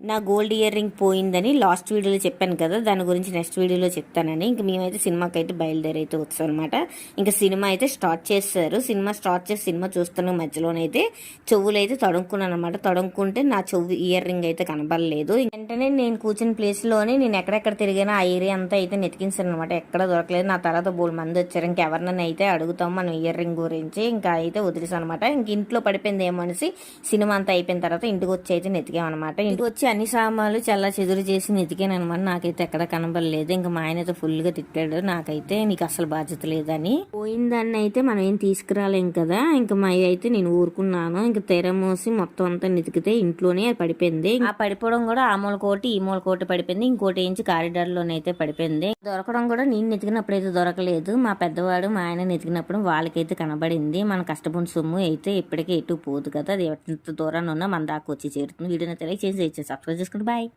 నా gold earring పోయిందని last వీడియోలో చెప్పాను కదా దాని గురించి నెక్స్ట్ వీడియోలో చెప్తానని. ఇంక మేమైతే సినిమాకి అయితే బయలుదేరి అయితే వచ్చాం అనమాట ఇంకా సినిమా అయితే స్టార్ట్ చేస్తారు. సినిమా స్టార్ట్ చేసి సినిమా చూస్తున్న మధ్యలోనైతే చెవులు అయితే తడుముకున్నాను అనమాట తడుముకుంటే నా చెవు ఇయర్ రింగ్ అయితే కనబడలేదు. వెంటనే నేను కూర్చున్న ప్లేస్లోనే నేను ఎక్కడెక్కడ తిరిగినా ఆ ఏరియా అంతా అయితే నెతికించాను అనమాట ఎక్కడ దొరకలేదు. నా తర్వాత బోల్ మంది వచ్చారు. ఇంకెవరినైనా అయితే అడుగుతాం మనం ఇయర్ రింగ్ గురించి. ఇంకా అయితే వదిలేసాం అనమాట ఇంక ఇంట్లో పడిపోయింది ఏమనేసి అనేసి సినిమా అంతా అయిపోయిన తర్వాత ఇంటికి వచ్చి అయితే నెతికామన్నమాట. ఇంటికి వచ్చి అన్ని సామాన్లు చల్ల చెదురు చేసి నెతికాను నాకైతే ఎక్కడ కనబడలేదు. ఇంకా మా ఆయన అయితే ఫుల్గా తిట్టాడు. నాకైతే నీకు అసలు బాధ్యత లేదని. పోయిందాన్ని అయితే మనం ఏం తీసుకురాలేం కదా. ఇంకా మా అయితే నేను ఊరుకున్నాను. ఇంకా తెర మూసి మొత్తం అంతా నెతికితే ఇంట్లోనే పడిపోయింది. ఆ పడిపోవడం కూడా ఆ మూల కోటి ఈ మూల కోటి పడిపోయింది. ఇంకోటి ఏంచి కారిడార్ లోనైతే పడిపోయింది. దొరకడం కూడా నేను నెతికినప్పుడు అయితే దొరకలేదు. మా పెద్దవాడు మా ఆయన నెతికినప్పుడు వాళ్ళకైతే కనబడింది. మన కష్టపడి సొమ్ము అయితే ఇప్పటికే ఎటు పోదు కదా. అది ఎంత దూరాన్ని ఉన్నా మన దాకా వచ్చి చేరుతుంది. వీడియోని తెలియజేసి subscribe for just Goodbye.